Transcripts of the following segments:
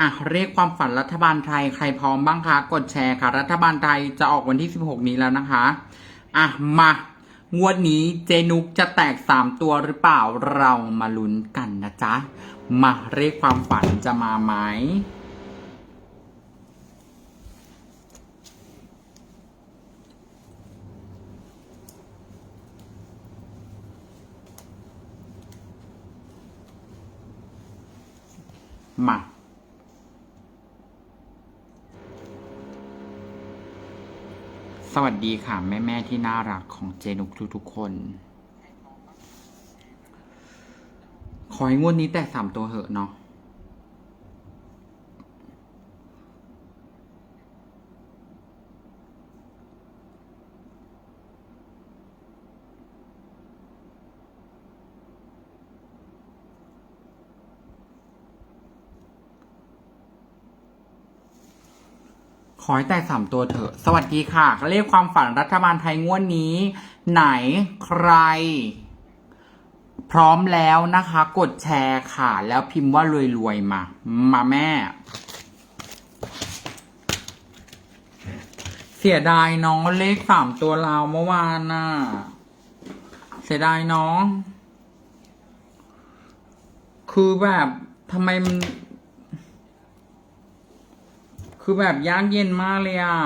อะเรียกความฝันรัฐบาลไทย ใครพร้อมบ้างคะ กดแชร์ค่ะ รัฐบาลไทยจะออกวันที่ 16 นี้แล้วนะคะ อะมางวดนี้เจนุกจะแตก 3 ตัวหรือเปล่าเรามาลุ้นกันนะจ๊ะ มาเรียกความฝันจะมาไหมมา สวัสดีค่ะ แม่แม่ที่น่ารักของเจนุกทุกๆคน ขอให้งวดนี้แตกสามตัวเหอะเนาะ ขอให้แต่สามตัวเถอะ สวัสดีค่ะเรียกความฝันรัฐบาลไทยงวดนี้ ไหนใคร พร้อมแล้วนะคะ กดแชร์ค่ะ แล้วพิมพ์ว่ารวยๆมา มาแม่ เสียดายน้องเลขสามตัวลาวเมื่อวานน่ะ เสียดายน้อง คือแบบทำไมมัน คือแบบยากเย็นมากเลยอะ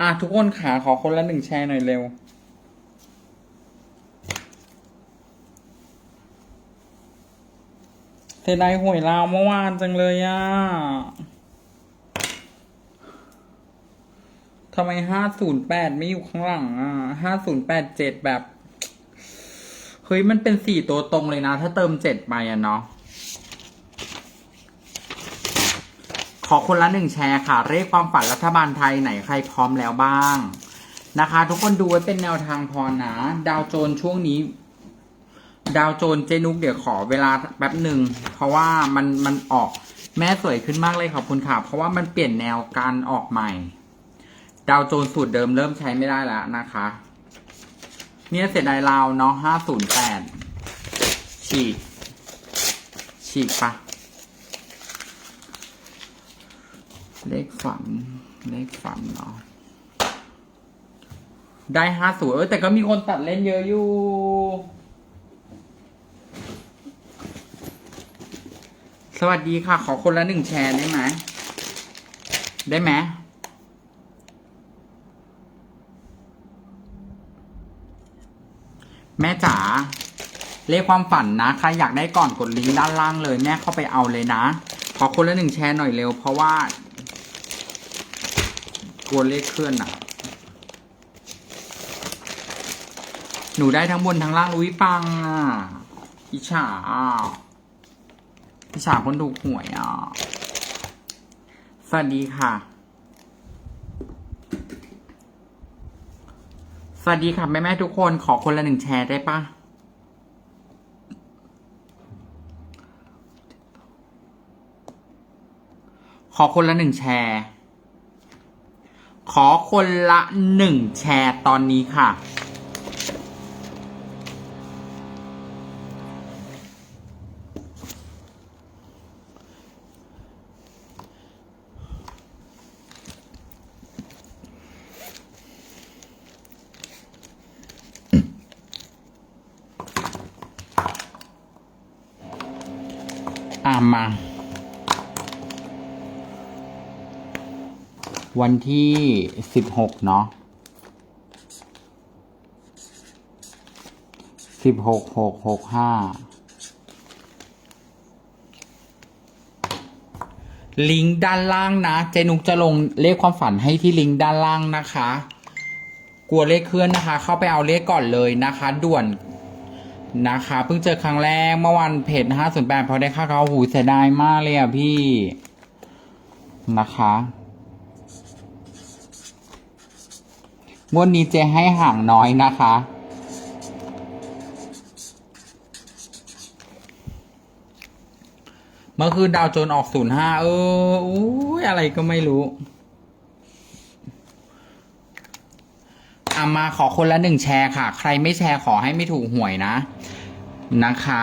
อะทุกคนขาขอคนละหนึ่งแชร์หน่อยเร็วเสียดายหวยลาวเมื่อวานจังเลยอะ ทำไมห้าศูนย์แปดไม่อยู่ข้างหลังอะห้าศูนย์แปดเจ็ดแบบ เฮ้ย มันเป็นสี่ตัวตรงเลยนะ ถ้าเติมเจ็ดไปอะเนาะ ขอคนละหนึ่งแชร์ค่ะ เรียกความฝันรัฐบาลไทยไหนใครพร้อมแล้วบ้าง นะคะ ทุกคนดูไว้เป็นแนวทางพอนะ ดาวโจนช่วงนี้ ดาวโจนเจนุกเดี๋ยวขอเวลาแป๊บหนึ่ง เพราะว่ามันมันออกแม่สวยขึ้นมากเลยขอบคุณค่ะ เพราะว่ามันเปลี่ยนแนวการออกใหม่ ดาวโจนสูตรเดิมเริ่มใช้ไม่ได้แล้วนะคะ เนี่ยเสียดายลาวเนาะห้าศูนย์แปดฉีก ฉีกปะเลขฝันเลขฝันเนาะได้ห้าศูนย์เออแต่ก็มีคนตัดเล่นเยอะอยู่ สวัสดีค่ะ ขอคนละหนึ่งแชร์ได้ไหม ได้ไหม แม่จ๋าเลขความฝันนะ ใครอยากได้ก่อนกดลิงก์ด้านล่างเลยแม่เข้าไปเอาเลยนะ ขอคนละหนึ่งแชร์หน่อยเร็ว เพราะว่ากลัวเลขเคลื่อนอะ หนูได้ทั้งบนทั้งล่างอุ้ยปังอะอิจฉาอะอิจฉาคนถูกหวยอะ สวัสดีค่ะ วัสดีค่ะแม่แม่ทุกคนขอคนละหนึ่งแชร์ได้ปะขอคนละหนึ่งแชร์ ขอคนละหนึ่งแชร์ตอนนี้ค่ะ มา วันที่สิบหกเนาะสิบหกหกหกห้าลิงก์ด้านล่างนะ เจนุกจะลงเลขความฝันให้ที่ลิงก์ด้านล่างนะคะ กลัวเลขเคลื่อนนะคะ เข้าไปเอาเลขก่อนเลยนะคะ ด่วน นะคะ เพิ่งเจอครั้งแรกเมื่อวันเพจห้าศูนแปดพอได้ค่าเขาหูเสียดายมากเลยอะพี่นะคะงวดนี้เจให้ห่างน้อยนะคะ เมื่อคืนดาวโจนออกศูนย์ห้าเอออุ้ยอะไรก็ไม่รู้ อะมาขอคนละหนึ่งแชร์ค่ะ ใครไม่แชร์ขอให้ไม่ถูกหวยนะนะคะ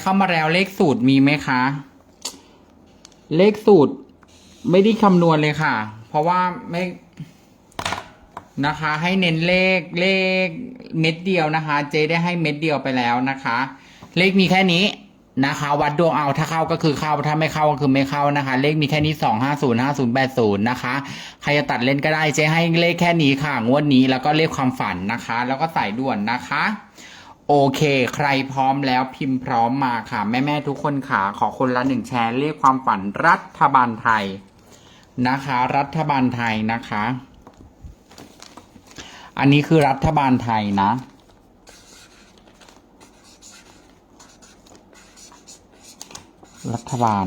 เข้ามาแล้วเลขสูตรมีไหมคะ เลขสูตรไม่ได้คำนวณเลยค่ะ เพราะว่าไม่นะคะ ให้เน้นเลขเลขเม็ดเดียวนะคะ เจได้ให้เม็ดเดียวไปแล้วนะคะ เลขมีแค่นี้นะคะ วัดดวงเอาถ้าเข้าก็คือเข้าถ้าไม่เข้าก็คือไม่เข้านะคะ เลขมีแค่นี้สองห้าศูนย์ห้าศูนย์แปดศูนย์นะคะใครจะตัดเล่นก็ได้เจให้เลขแค่นี้ค่ะ งวดนี้แล้วก็เลขความฝันนะคะ แล้วก็สายด่วนนะคะ โอเค ใครพร้อมแล้วพิมพ์พร้อมมาค่ะ แม่แม่ๆทุกคนค่ะขอคนละหนึ่งแชร์เลขความฝันรัฐบาลไทยนะคะ รัฐบาลไทยนะคะ อันนี้คือรัฐบาลไทยนะ รัฐบาล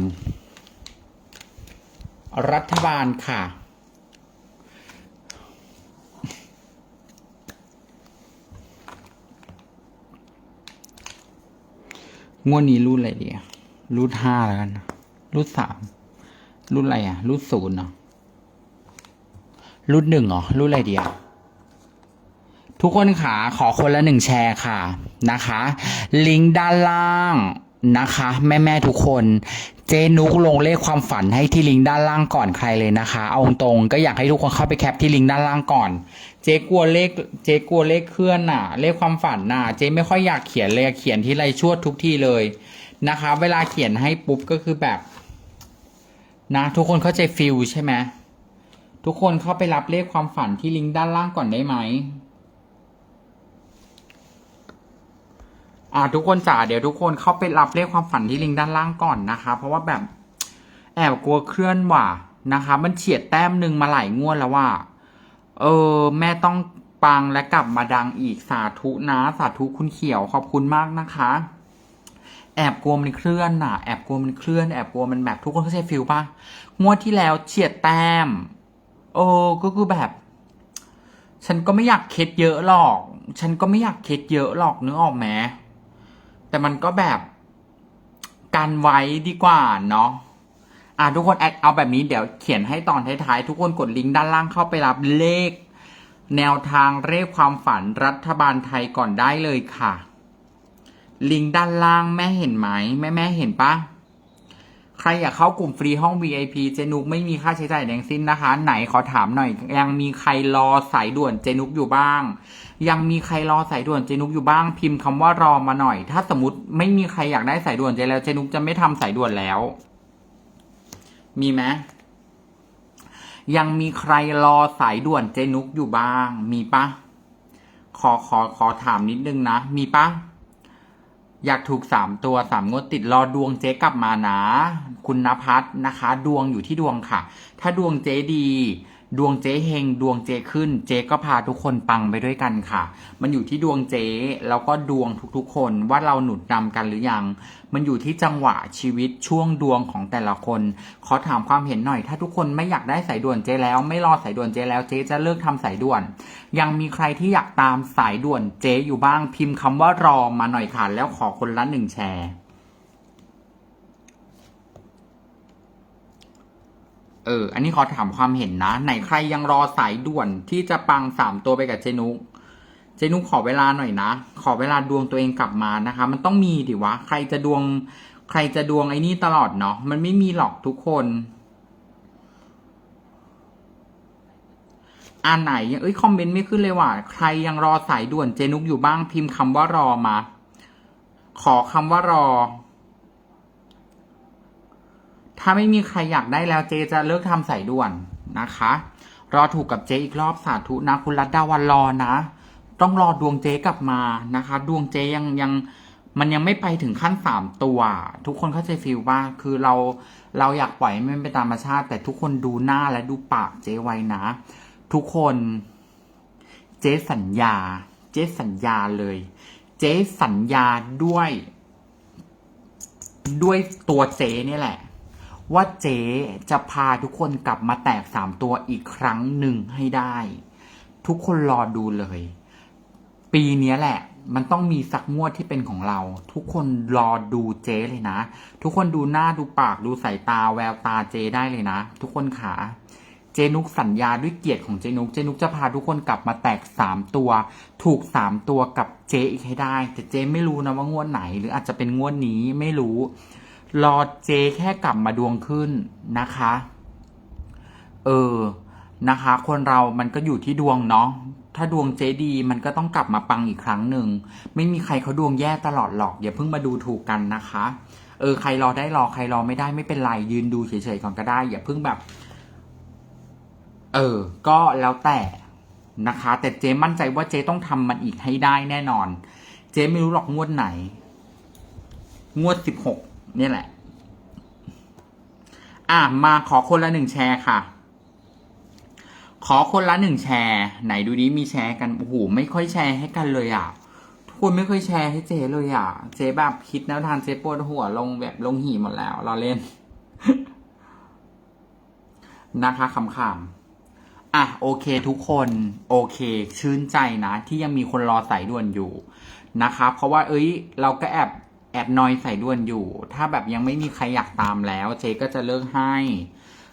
รัฐบาลค่ะ งวดนี้รุ่นอะไรดีอะรุ่นห้าแล้วกันรุ่นสามรุ่นอะไรอะรุ่นศูนย์เนาะรุ่นหนึ่งเหรอรุ่นอะไรดีอะทุกคนขาขอคนละหนึ่งแชร์ค่ะนะคะ ลิงก์ด้านล่าง นะคะ แม่แม่ๆทุกคน เจนุกลงเลขความฝันให้ที่ลิงก์ด้านล่างก่อนใครเลยนะคะ เอาตรงๆก็อยากให้ทุกคนเข้าไปแคปที่ลิงก์ด้านล่างก่อน เจ๊กลัวเลข เจ๊กลัวเลขเคลื่อนน่ะ เลขความฝันน่ะ เจ๊ไม่ค่อยอยากเขียนเลยเขียนที่ไรชั่วทุกที่เลยนะคะ เวลาเขียนให้ปุ๊บก็คือแบบ นะ ทุกคนเข้าใจฟิลใช่ไหมทุกคนเข้าไปรับเลขความฝันที่ลิงก์ด้านล่างก่อนได้ไหม อ่าทุกคนจ๋าเดี๋ยวทุกคนเข้าไปรับเลขความฝันที่ลิงก์ด้านล่างก่อนนะคะ เพราะว่าแบบแอบกลัวเคลื่อนว่ะนะคะ มันเฉียดแต้มหนึ่งมาหลายงวดแล้วว่า เออ แม่ต้องปังและกลับมาดังอีกสาธุนะสาธุคุณเขียวขอบคุณมากนะคะ แอบกลัวมันเคลื่อนน่ะ แอบกลัวมันเคลื่อนแอบกลัวมันแบบทุกคนเข้าใจฟิลปะงวดที่แล้วเฉียดแต้มเออก็คือแบบ ฉันก็ไม่อยากเคสเยอะหรอก ฉันก็ไม่อยากเคสเยอะหรอกนึกออกไหม แต่มันก็แบบกันไว้ดีกว่าเนาะอะทุกคนแอดเอาแบบนี้เดี๋ยวเขียนให้ตอนท้ายๆ ทุกคนกดลิงก์ด้านล่างเข้าไปรับเลข แนวทางเลขความฝันรัฐบาลไทยก่อนได้เลยค่ะ ลิงก์ด้านล่างแม่เห็นไหมแม่แม่เห็นปะ ใครอยากเข้ากลุ่มฟรีห้อง VIP เจนุกไม่มีค่าใช้จ่ายแดงสิ้นนะคะ ไหนขอถามหน่อย ยังมีใครรอสายด่วนเจนุกอยู่บ้าง ยังมีใครรอสายด่วนเจนุกอยู่บ้าง พิมพ์คำว่ารอมาหน่อย ถ้าสมมติไม่มีใครอยากได้สายด่วนเจแล้วเจนุกจะไม่ทำสายด่วนแล้ว มีไหมยังมีใครรอสายด่วนเจนุกอยู่บ้าง มีปะขอขอขอถามนิดนึงนะ มีปะ อยากถูกสามตัวสามงวดติดรอดวงเจ๊กลับมานะ คุณนภัสนะคะ ดวงอยู่ที่ดวงค่ะ ถ้าดวงเจ๊ดี ดวงเจ๊เฮงดวงเจ๊ขึ้น เจ๊ก็พาทุกคนปังไปด้วยกันค่ะ มันอยู่ที่ดวงเจ๊แล้วก็ดวงทุกๆ คนว่าเราหนุนนำกันหรือยัง มันอยู่ที่จังหวะชีวิตช่วงดวงของแต่ละคน ขอถามความเห็นหน่อย ถ้าทุกคนไม่อยากได้สายด่วนเจ๊แล้วไม่รอสายด่วนเจ๊แล้วเจ๊จะเลิกทำสายด่วน ยังมีใครที่อยากตามสายด่วนเจ๊อยู่บ้างพิมพ์คำว่ารอมาหน่อยค่ะแล้วขอคนละหนึ่งแชร์ เออ อันนี้ขอถามความเห็นนะ ไหนใครยังรอสายด่วนที่จะปังสามตัวไปกับเจนุกเจนุกขอเวลาหน่อยนะ ขอเวลาดวงตัวเองกลับมานะคะ มันต้องมีดิวะ ใครจะดวง ใครจะดวงไอ้นี่ตลอดเนาะ มันไม่มีหรอกทุกคนอ่านไหนยังเอ้ยคอมเมนต์ไม่ขึ้นเลยว่ะ ใครยังรอสายด่วนเจนุกอยู่บ้างพิมพ์คำว่ารอมา ขอคำว่ารอ ถ้าไม่มีใครอยากได้แล้วเจจะเลิกทำสายด่วนนะคะ รอถูกกับเจอีกรอบสาธุนะคุณรัตดาวันรอนะ ต้องรอดวงเจกลับมานะคะ ดวงเจยังยังมันยังไม่ไปถึงขั้นสามตัว ทุกคนเข้าใจฟีลว่าคือเราเราอยากปล่อยให้มันไปตามธรรมชาติ แต่ทุกคนดูหน้าและดูปากเจไว้นะ ทุกคนเจสัญญา เจสัญญาเลย เจสัญญาด้วย ด้วยตัวเจนี่แหละ ว่าเจจะพาทุกคนกลับมาแตกสามตัวอีกครั้งหนึ่งให้ได้ ทุกคนรอดูเลย ปีนี้แหละ มันต้องมีสักงวดที่เป็นของเรา ทุกคนรอดูเจเลยนะ ทุกคนดูหน้าดูปากดูสายตาแววตาเจได้เลยนะ ทุกคนขาเจนุกสัญญาด้วยเกียรติของเจนุก เจนุกจะพาทุกคนกลับมาแตกสามตัว ถูกสามตัวกับเจอีกให้ได้ แต่เจไม่รู้นะว่างวดไหน หรืออาจจะเป็นงวดนี้ไม่รู้ รอเจแค่กลับมาดวงขึ้นนะคะ เออ นะคะ คนเรามันก็อยู่ที่ดวงเนาะ ถ้าดวงเจดี มันก็ต้องกลับมาปังอีกครั้งหนึ่ง ไม่มีใครเขาดวงแย่ตลอดหรอก อย่าเพิ่งมาดูถูกกันนะคะ เออ ใครรอได้รอ ใครรอไม่ได้ไม่เป็นไร ยืนดูเฉยๆก่อนก็ได้ อย่าเพิ่งแบบ เออ ก็แล้วแต่นะคะ แต่เจมั่นใจว่าเจต้องทำมันอีกให้ได้แน่นอน เจไม่รู้หรอกงวดไหน งวดสิบหก นี่แหละ อะ มาขอคนละหนึ่งแชร์ค่ะ ขอคนละหนึ่งแชร์ ไหนดูนี้มีแชร์กัน โอ้โห ไม่ค่อยแชร์ให้กันเลยอะทุกคนไม่ค่อยแชร์ให้เจเลยอะ เจแบบคิดแนวทางเจปวดหัวลงแบบลงหีหมดแล้ว เราเล่น นะคะคำๆอะ โอเคทุกคน โอเค ชื่นใจนะ ที่ยังมีคนรอสายด่วนอยู่นะคะ เพราะว่า เอ้ย เราก็แอบ แอบนอยใสายด่วนอยู่ ถ้าแบบยังไม่มีใครอยากตามแล้ว เจ๊ก็จะเลิกให้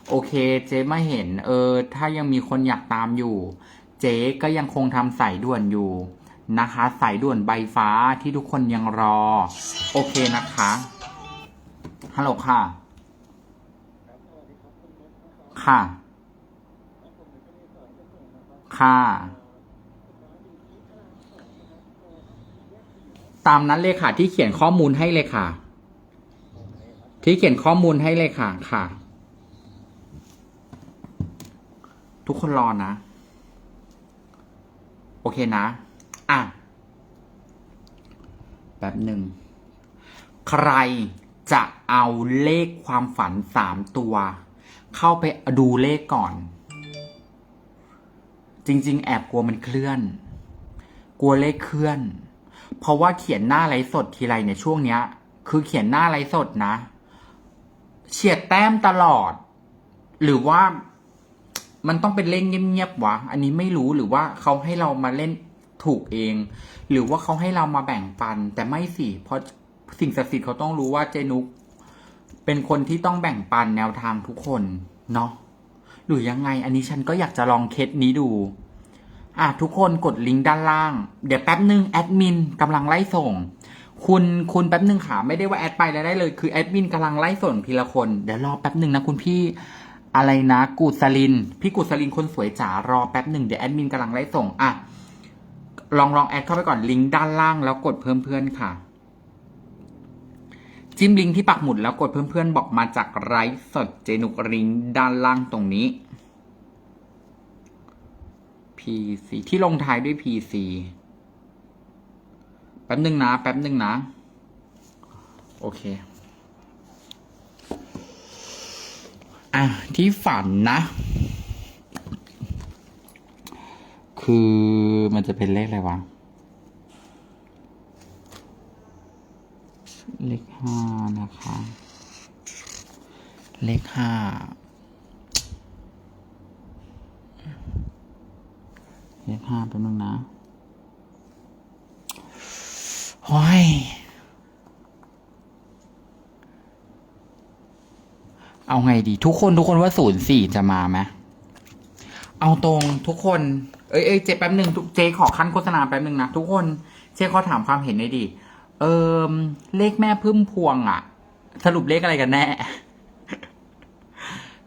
โอเค เจ๊มาเห็น เออ ถ้ายังมีคนอยากตามอยู่ เจ๊ก็ยังคงทำสายด่วนอยู่นะคะ สายด่วนใบฟ้าที่ทุกคนยังรอ โอเคนะคะ ฮัลโหลค่ะ ค่ะ ค่ะ ตามนั้นเลยค่ะ ที่เขียนข้อมูลให้เลยค่ะ ที่เขียนข้อมูลให้เลยค่ะค่ะ ทุกคนรอนะ โอเคนะ อะแป๊บหนึ่ง ใครจะเอาเลขความฝันสามตัว เข้าไปดูเลขก่อน จริง ๆ แอบกลัวมันเคลื่อน กลัวเลขเคลื่อน เพราะว่าเขียนหน้าไลฟ์สดทีไรเนี่ยช่วงเนี้ย คือเขียนหน้าไลฟ์สดนะเฉียดแต้มตลอด หรือว่ามันต้องเป็นเล่นเงียบๆวะ อันนี้ไม่รู้หรือว่าเขาให้เรามาเล่นถูกเอง หรือว่าเขาให้เรามาแบ่งปัน แต่ไม่สิ เพราะสิ่งศักดิ์สิทธิ์เขาต้องรู้ว่าเจนุก เป็นคนที่ต้องแบ่งปันแนวทางทุกคน เนาะหรือยังไง อันนี้ฉันก็อยากจะลองเคสนี้ดู อะทุกคนกดลิงก์ด้านล่าง เดี๋ยวแป๊บหนึ่งแอดมินกำลังไล่ส่ง คุณคุณแป๊บหนึ่งค่ะไม่ได้ว่าแอดไปแล้วได้เลยคือแอดมินกำลังไล่ส่งทีละคนเดี๋ยวรอแป๊บหนึ่งนะคุณพี่อะไรนะกูสลิน พี่กูสลินคนสวยจ๋ารอแป๊บหนึ่งเดี๋ยวแอดมินกำลังไล่ส่งอะลองลองแอดเข้าไปก่อนลิงก์ด้านล่างแล้วกดเพิ่มเพื่อนค่ะ จิ้มลิงก์ที่ปักหมุดแล้วกดเพิ่มเพื่อนบอกมาจากไลฟ์สดเจนุกลิงก์ด้านล่างตรงนี้ PC ที่ลงท้ายด้วย PC แป๊บหนึ่งนะ แป๊บหนึ่งนะ โอเค อะ ที่ฝันนะ คือมันจะเป็นเลขอะไรวะ เลขห้านะคะ เลขห้า เลขห้าเป็นมึงนะโอ้ยเอาไงดี ทุกคนทุกคนว่าศูนย์สี่จะมาไหมเอาตรงทุกคน เอ้ยเอ้ยเจแป๊บหนึ่งเจ๊ขอขั้นโฆษณาแป๊บหนึ่งนะ ทุกคนเจ๊ขอถามความเห็นหน่อยดิเอิมเลขแม่พึ่มพวงอะ สรุปเลขอะไรกันแน่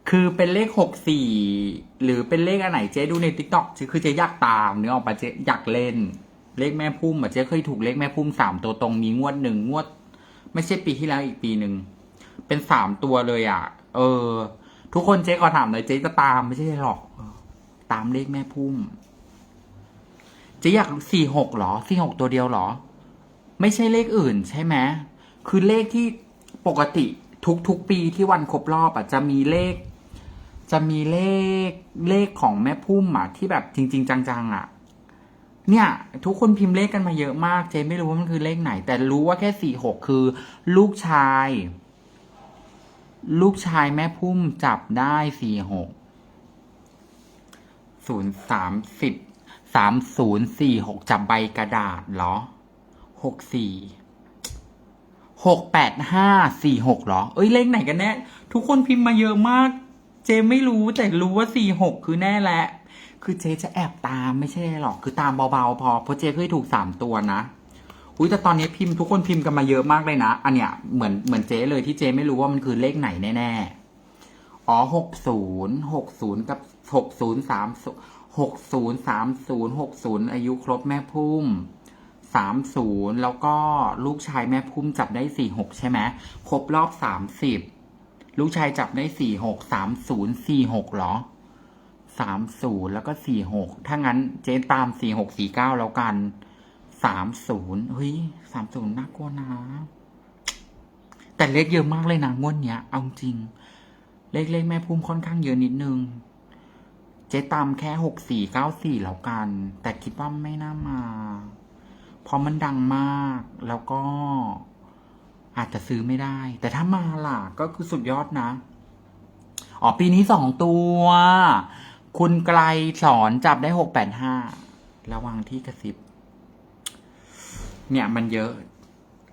คือเป็นเลขหกสี่หรือเป็นเลขอันไหนเจ๊ดูในทิกตอกคือเจ๊อยากตามเนื้อออกมาเจ๊อยากเล่น เลขแม่พุ่มอะเจ๊เคยถูกเลขแม่พุ่มสามตัวตรงมีงวดหนึ่งงวด ไม่ใช่ปีที่แล้วอีกปีหนึ่งเป็นสามตัวเลยอะ เออ ทุกคนเจ๊ขอถามหน่อยเจ๊จะตามไม่ใช่หรอกเออตามเลขแม่พุ่มเจ๊อยากสี่หกหรอสี่หกตัวเดียวหรอ ไม่ใช่เลขอื่นใช่ไหมคือเลขที่ปกติทุกทุกๆปีที่วันครบรอบอะจะมีเลข จะมีเลขเลขของแม่พุ่มอะที่แบบจริง ๆ จังๆอะเนี่ย ทุกคนพิมพ์เลขกันมาเยอะมาก เจไม่รู้ว่ามันคือเลขไหน แต่รู้ว่าแค่สี่หกคือ ลูกชาย ลูกชายแม่พุ่มจับได้สี่หกศูนย์สามสิบสามศูนย์สี่หกจับใบกระดาษเหรอหกสี่หกแปดห้าสี่หกเหรอ เอ้ยเลขไหนกันแน่ ทุกคนพิมพ์มาเยอะมาก เจไม่รู้แต่รู้ว่าสี่หกคือแน่แหละ คือเจจะแอบตามไม่ใช่หรอกคือตามเบาๆพอเพราะเจเคยถูกสามตัวนะอุ้ยแต่ตอนนี้พิมพ์ทุกคนพิมพ์กันมาเยอะมากเลยนะ อันเนี้ยเหมือนเหมือนเจเลยที่เจไม่รู้ว่ามันคือเลขไหนแน่ๆ อ๋อหกศูนย์หกศูนย์กับหกศูนย์สามหกศูนย์สามศูนย์หกศูนย์อายุครบแม่พุ่มสามศูนย์แล้วก็ลูกชายแม่พุ่มจับได้สี่หกใช่ไหมครบรอบสามสิบ ลูกชายจับได้สี่หกสามศูนย์สี่หกหรอสามศูนย์แล้วก็สี่หกถ้างั้นเจ๊ตามสี่หกสี่เก้าแล้วกันสามศูนย์เฮ้ยสามศูนย์น่ากลัวนะแต่เลขเยอะมากเลยนะงวดเนี้ย เอาจริง เลขเลขแม่พุ่มค่อนข้างเยอะนิดนึง เจ๊ตามแค่หกสี่เก้าสี่แล้วกัน แต่คิดว่าไม่น่ามา เพราะมันดังมากแล้วก็ อาจจะซื้อไม่ได้ แต่ถ้ามาล่ะก็คือสุดยอดนะ อ๋อ ปีนี้สองตัว คุณไกลสอนจับได้หกแปดห้าระวังที่กระซิบ เนี่ยมันเยอะ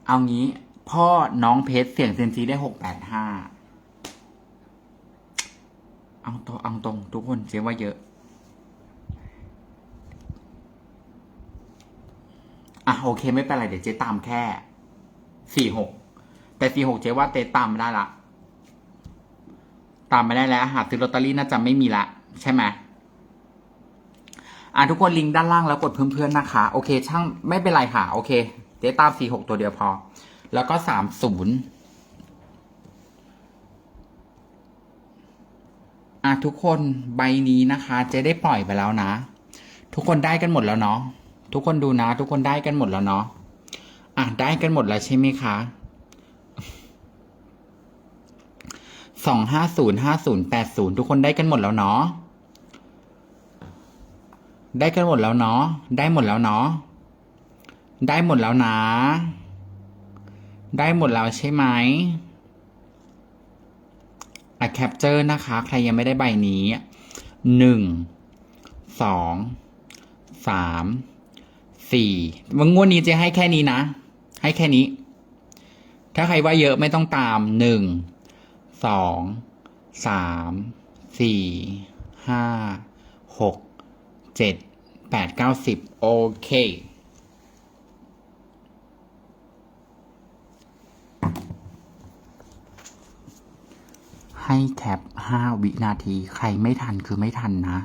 เอางี้ พ่อน้องเพชรเสี่ยงเซยมซีได้หกแปดห้าเอาตรงเอาตรง ทุกคนเจ๊ว่าเยอะ อะโอเคไม่เป็นไร เดี๋ยวเจ๊ตามแค่สี่หก แต่สี่หกเจ๊ว่าเจ๊ตามไม่ได้ละ ตามไม่ได้แล้ว หาซื้อลอตเตอรี่น่าจะไม่มีละ ใช่ไหมอะทุกคนลิงก์ด้านล่างแล้วกดเพื่อนๆนะคะ โอเค ช่างไม่เป็นไรค่ะ โอเค เจ๊ตามสี่หกตัวเดียวพอ แล้วก็สามศูนย์อะทุกคนใบนี้นะคะเจ๊ได้ปล่อยไปแล้วนะ ทุกคนได้กันหมดแล้วเนาะทุกคนดูนะ ทุกคนได้กันหมดแล้วเนาะอะได้กันหมดแล้วใช่ไหมคะ สองห้าศูนย์ห้าศูนย์แปดศูนย์ทุกคนได้กันหมดแล้วเนาะ ได้กันหมดแล้วเนาะ ได้หมดแล้วเนาะ ได้หมดแล้วนะ ได้หมดแล้วใช่ไหมอะแคปเจอร์นะคะ ใครยังไม่ได้ใบนี้หนึ่งสองสามสี่วันงวดนี้จะให้แค่นี้นะ ให้แค่นี้ ถ้าใครว่าเยอะไม่ต้องตามหนึ่ง สองสามสี่ห้าหกเจ็ดแปดเก้าสิบโอเคให้แคปห้าวินาที ใครไม่ทันคือไม่ทันนะ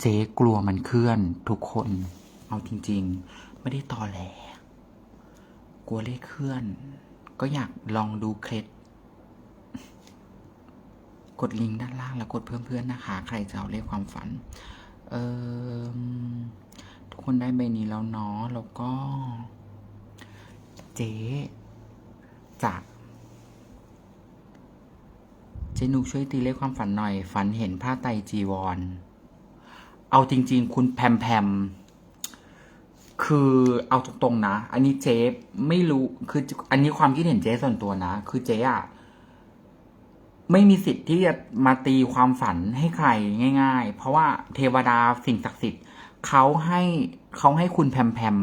เจ๊กลัวมันเคลื่อนทุกคน เอาจริง ๆ ไม่ได้ตอแหล กลัวเลขเคลื่อน ก็อยากลองดูเคล็ด กดลิงก์ด้านล่างแล้วกดเพื่อนๆนะคะ ใครจะเอาเลขความฝัน เออทุกคนได้ใบนี้แล้วเนาะแล้วก็ เจ๊จากเจนุกช่วยตีเลขความฝันหน่อย ฝันเห็นผ้าไตรจีวร เอาจริง ๆ คุณแพมแพมคือเอาตรงๆนะ อันนี้เจ๊ไม่รู้ คืออันนี้ความคิดเห็นเจ๊ส่วนตัวนะ คือเจ๊อะ ไม่มีสิทธิ์ที่จะมาตีความฝันให้ใครง่าย ๆ เพราะว่าเทวดาสิ่งศักดิ์สิทธิ์เขาให้เขาให้คุณแพมแพม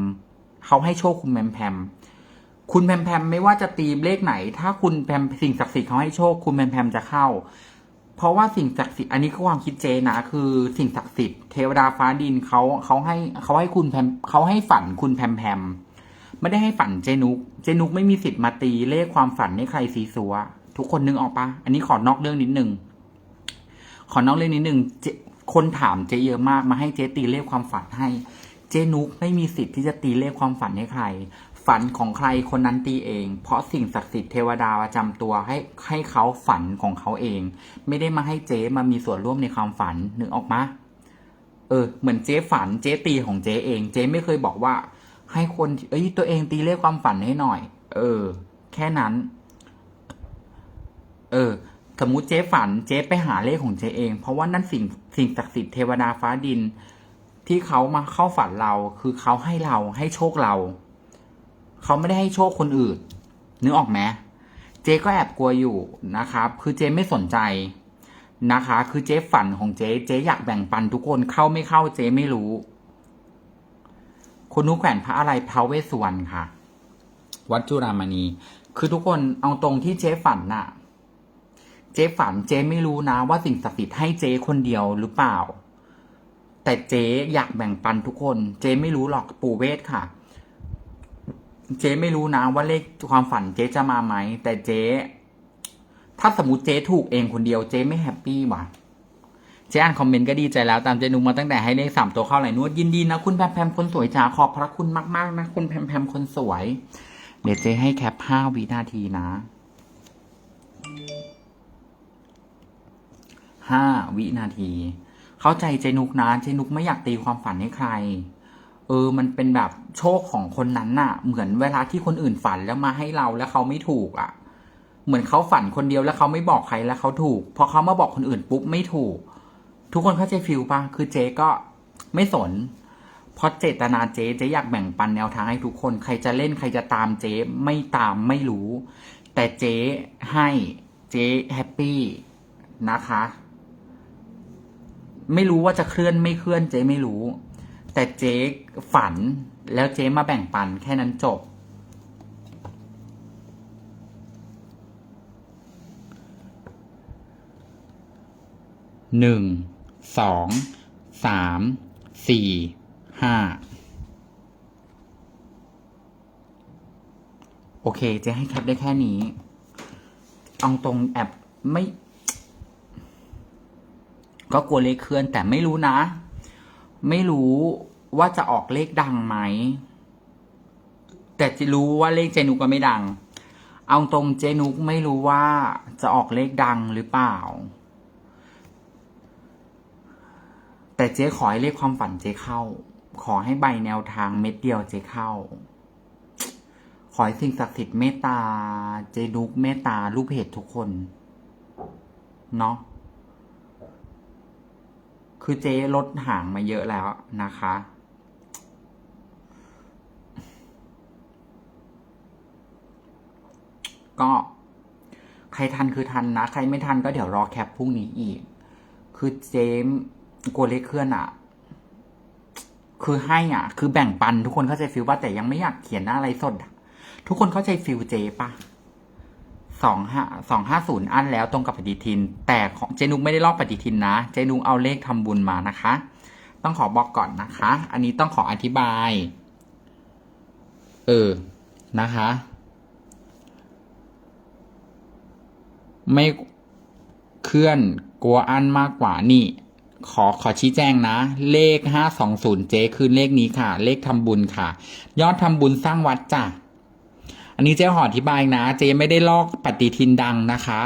เขาให้โชคคุณแพมแพมคุณแพมแพมไม่ว่าจะตีเลขไหน ถ้าคุณแพมสิ่งศักดิ์สิทธิ์เขาให้โชค คุณแพมแพมจะเข้า เพราะว่าสิ่งศักดิ์สิทธิ์อันนี้คือความคิดเจนะคือสิ่งศักดิ์สิทธิ์เทวดาฟ้าดินเขาเขาให้เขาให้คุณแพมเขาให้ฝันคุณแพมแพมไม่ได้ให้ฝันเจนุก เจนุกไม่มีสิทธิ์มาตีเลขความฝันให้ใครซีซัว ทุกคนนึกออกปะอันนี้ขอนอกเรื่องนิดหนึ่งขอนอกเรื่องนิดหนึ่งคนถามเจเยอะมากมาให้เจตีเลขความฝันให้ เจนุกไม่มีสิทธิ์ที่จะตีเลขความฝันให้ใคร ฝันของใครคนนั้นตีเอง เพราะสิ่งศักดิ์สิทธิ์เทวดาประจำตัวให้ให้เขาฝันของเขาเอง ไม่ได้มาให้เจ๊มามีส่วนร่วมในความฝันนึกออกมาเออเหมือนเจ๊ฝันเจ๊ตีของเจ๊เอง เจ๊ไม่เคยบอกว่า ให้คนเอ้ยตัวเองตีเลขความฝันให้หน่อย เออ แค่นั้น เออ สมมุติเจ๊ฝันเจ๊ไปหาเลขของเจ๊เอง เพราะว่านั่นสิ่งสิ่งศักดิ์สิทธิ์เทวดาฟ้าดิน ที่เขามาเข้าฝันเรา คือเขาให้เราให้โชคเรา เขาไม่ได้ให้โชคคนอื่น นึกออกไหมเจ๊ก็แอบกลัวอยู่นะครับ คือเจ๊ไม่สนใจนะคะ คือเจ๊ฝันของเจ๊ เจ๊อยากแบ่งปันทุกคนเข้าไม่เข้าเจ๊ไม่รู้คุณนุกแขวนพระอะไรพระเวสสุวรรณค่ะ วัดจุรามณี คือทุกคนเอาตรงที่เจ๊ฝันน่ะ เจ๊ฝันเจ๊ไม่รู้นะว่าสิ่งศักดิ์สิทธิ์ให้เจ๊คนเดียวหรือเปล่า แต่เจ๊อยากแบ่งปันทุกคน เจ๊ไม่รู้หรอกปู่เวทค่ะ เจ๊ไม่รู้นะว่าเลขความฝันเจ๊จะมาไหม แต่เจ๊ ถ้าสมมติเจ๊ถูกเองคนเดียวเจ๊ไม่แฮปปี้ว่ะเจ๊อ่านคอมเมนต์ก็ดีใจแล้วตามเจนุกมาตั้งแต่ให้เลขสามตัวเข้าไหลนวดยินดีนะคุณแพมแพมคนสวยจ๋าขอบพระคุณมากๆนะคุณแพมแพมคนสวย เดี๋ยวเจ๊ให้แคปห้าวินาทีนะ ห้าวินาที เข้าใจเจนุกนะ เจนุกไม่อยากตีความฝันให้ใคร เออ มันเป็นแบบโชคของคนนั้นน่ะ เหมือนเวลาที่คนอื่นฝันแล้วมาให้เราแล้วเขาไม่ถูกอะ เหมือนเขาฝันคนเดียวแล้วเขาไม่บอกใครแล้วเขาถูก พอเขามาบอกคนอื่นปุ๊บไม่ถูก ทุกคนเข้าใจฟิลปะคือเจ๊ก็ไม่สนเพราะเจตนาเจ๊เจ๊อยากแบ่งปันแนวทางให้ทุกคน ใครจะเล่นใครจะตามเจ๊ไม่ตามไม่รู้ แต่เจ๊ให้เจ๊แฮปปี้นะคะ ไม่รู้ว่าจะเคลื่อนไม่เคลื่อนเจ๊ไม่รู้ แต่เจ๊ฝันแล้วเจ๊มาแบ่งปันแค่นั้นจบ หนึ่ง สอง สาม สี่ ห้า โอเค เจะให้แคปได้แค่นี้ เอาตรงแอบไม่ ก็กลัวเลขเคลื่อนแต่ไม่รู้นะ ไม่รู้ว่าจะออกเลขดังไหม แต่จะรู้ว่าเลขเจนุกก็ไม่ดัง เอาตรงเจนุกไม่รู้ว่าจะออกเลขดังหรือเปล่า แต่เจ๊ขอให้เลขความฝันเจ๊เข้า ขอให้ใบแนวทางเม็ดเดียวเจ๊เข้า ขอให้สิ่งศักดิ์สิทธิ์เมตตา เจนุกเมตตาลูกเพจทุกคน เนาะ คือเจ๊ลดห่างมาเยอะแล้วนะคะ ก็ใครทันคือทันนะ ใครไม่ทันก็เดี๋ยวรอแคปพรุ่งนี้อีก คือเจมกลัวเลขเคลื่อนอะคือให้อะ คือแบ่งปันทุกคนเข้าใจฟิลป่ะแต่ยังไม่อยากเขียนหน้าอะไรสดอะทุกคนเข้าใจฟิลเจปะ สองห้าสองห้าศูนย์อันแล้วตรงกับปฏิทิน แต่ของเจนุกไม่ได้ลอกปฏิทินนะ เจนุกเอาเลขทำบุญมานะคะ ต้องขอบอกก่อนนะคะ อันนี้ต้องขออธิบาย เออ นะคะ ไม่เคลื่อนกลัวอันมากกว่านี่ ขอขอชี้แจงนะ เลขห้าสองศูนย์เจคือเลขนี้ค่ะ เลขทำบุญค่ะ ยอดทำบุญสร้างวัดจ้ะ อันนี้เจ๊ขออธิบายนะ เจ๊ไม่ได้ลอกปฏิทินดังนะคะ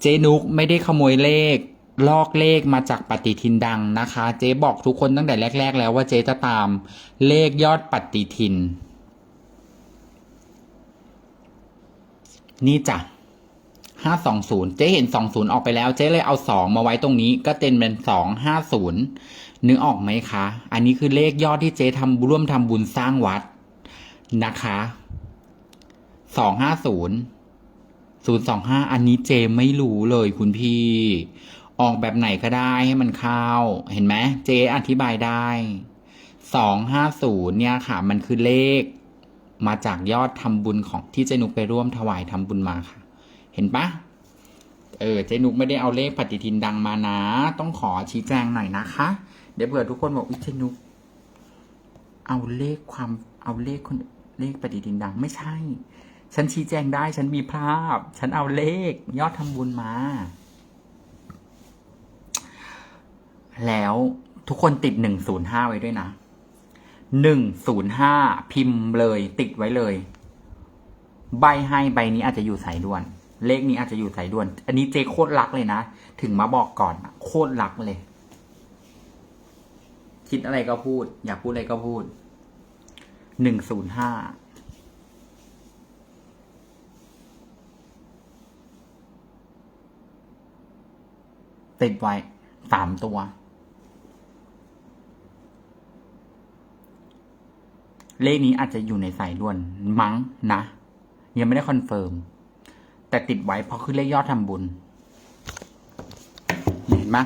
เจ๊นุกไม่ได้ขโมยเลข ลอกเลขมาจากปฏิทินดังนะคะ เจ๊บอกทุกคนตั้งแต่แรก ๆ แล้วว่าเจ๊จะตามเลขยอดปฏิทิน นี่จ้ะห้าสองศูนย์เจ๊เห็นสองศูนย์ออกไปแล้ว เจ๊เลยเอาสองมาไว้ตรงนี้ ก็เต็มเป็นสองห้าศูนย์นึกออกไหมคะ อันนี้คือเลขยอดที่เจ๊ทำร่วมทำบุญสร้างวัดนะคะ สองห้าศูนย์ศูนย์สองห้าอันนี้เจไม่รู้เลยคุณพี่ ออกแบบไหนก็ได้ให้มันเข้า เห็นไหมเจอธิบายได้สองห้าศูนย์เนี่ยค่ะ มันคือเลข มาจากยอดทำบุญของที่เจนุกไปร่วมถวายทำบุญมาค่ะ เห็นปะเออเจนุกไม่ได้เอาเลขปฏิทินดังมานะ ต้องขอชี้แจงหน่อยนะคะ เดี๋ยวเผื่อทุกคนบอกอุ๊ยเจนุก เอาเลขความเอาเลขคนเลขปฏิทินดังไม่ใช่ ฉันชี้แจงได้ฉันมีภาพ ฉันเอาเลข ยอดทำบุญมา แล้วทุกคนติดหนึ่งศูนย์ห้าไว้ด้วยนะหนึ่งศูนย์ห้าพิมพ์เลย ติดไว้เลย ใบให้ใบนี้อาจจะอยู่สายด่วน เลขนี้อาจจะอยู่สายด่วน อันนี้เจโคตรรักเลยนะ ถึงมาบอกก่อนโคตรรักเลย คิดอะไรก็พูด อยากพูดอะไรก็พูดหนึ่งศูนย์ห้า ติดไว้สามตัว เลขนี้อาจจะอยู่ในสายด่วนมั้งนะ ยังไม่ได้คอนเฟิร์ม แต่ติดไว้เพราะคือเลขยอดทำบุญ เห็นไหม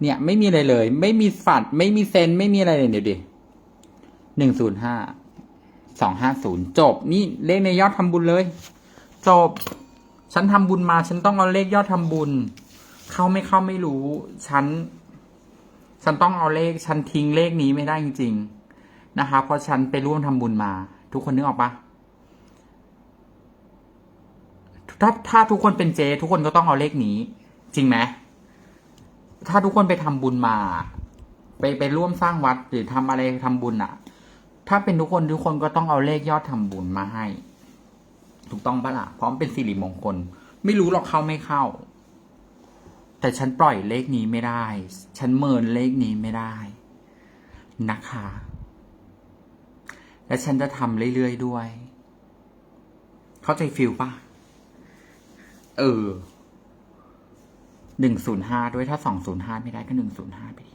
เนี่ย ไม่มีอะไรเลย ไม่มีฝัด ไม่มีเซนไม่มีอะไรเลยเดี๋ยวดิหนึ่งศูนย์ห้าสองห้าศูนย์จบ นี่เลขในยอดทำบุญเลย จบ ฉันทำบุญมา ฉันต้องเอาเลขยอดทำบุญ เข้าไม่เข้าไม่รู้ฉันฉันต้องเอาเลข ฉันทิ้งเลขนี้ไม่ได้จริง ๆ นะคะ เพราะฉันไปร่วมทำบุญมา ทุกคนนึกออกปะถ้าถ้าทุกคนเป็นเจ ทุกคนก็ต้องเอาเลขนี้ จริงไหมถ้าทุกคนไปทำบุญมา ไปไปร่วมสร้างวัดหรือทำอะไรทำบุญอะถ้าเป็นทุกคนทุกคนก็ต้องเอาเลขยอดทำบุญมาให้ ถูกต้องปะล่ะพร้อมเป็นสิริมงคล ไม่รู้หรอกเข้าไม่เข้า แต่ฉันปล่อยเลขนี้ไม่ได้ ฉันเมินเลขนี้ไม่ได้นะคะ และฉันจะทำเรื่อยๆด้วย เข้าใจฟิลปะเออหนึ่งศูนย์ห้าด้วยถ้าสองศูนย์ห้าไม่ได้ก็หนึ่งศูนย์ห้าไปดิ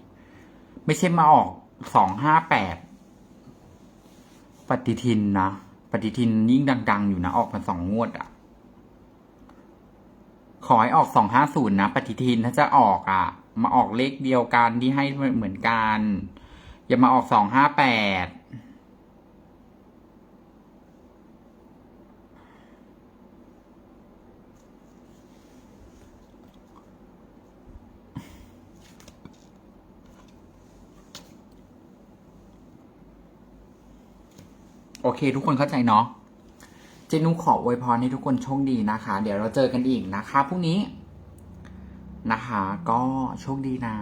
ไม่ใช่มาออกสองห้าแปดปฏิทินนะ ปฏิทินยิ่งดัง ๆ อยู่นะ ออกมาสองงวดอะ่ะ ขอให้ออกสองห้าศูนย์นะ ปฏิทินถ้าจะออกอะ่ะ มาออกเลขเดียวกันที่ให้เหมือนกัน อย่ามาออกสองห้าแปดโอเค ทุกคนเข้าใจเนาะ เจนุขออวยพรให้ทุกคนโชคดีนะคะ เดี๋ยวเราเจอกันอีกนะคะพรุ่งนี้นะคะ ก็โชคดีนะ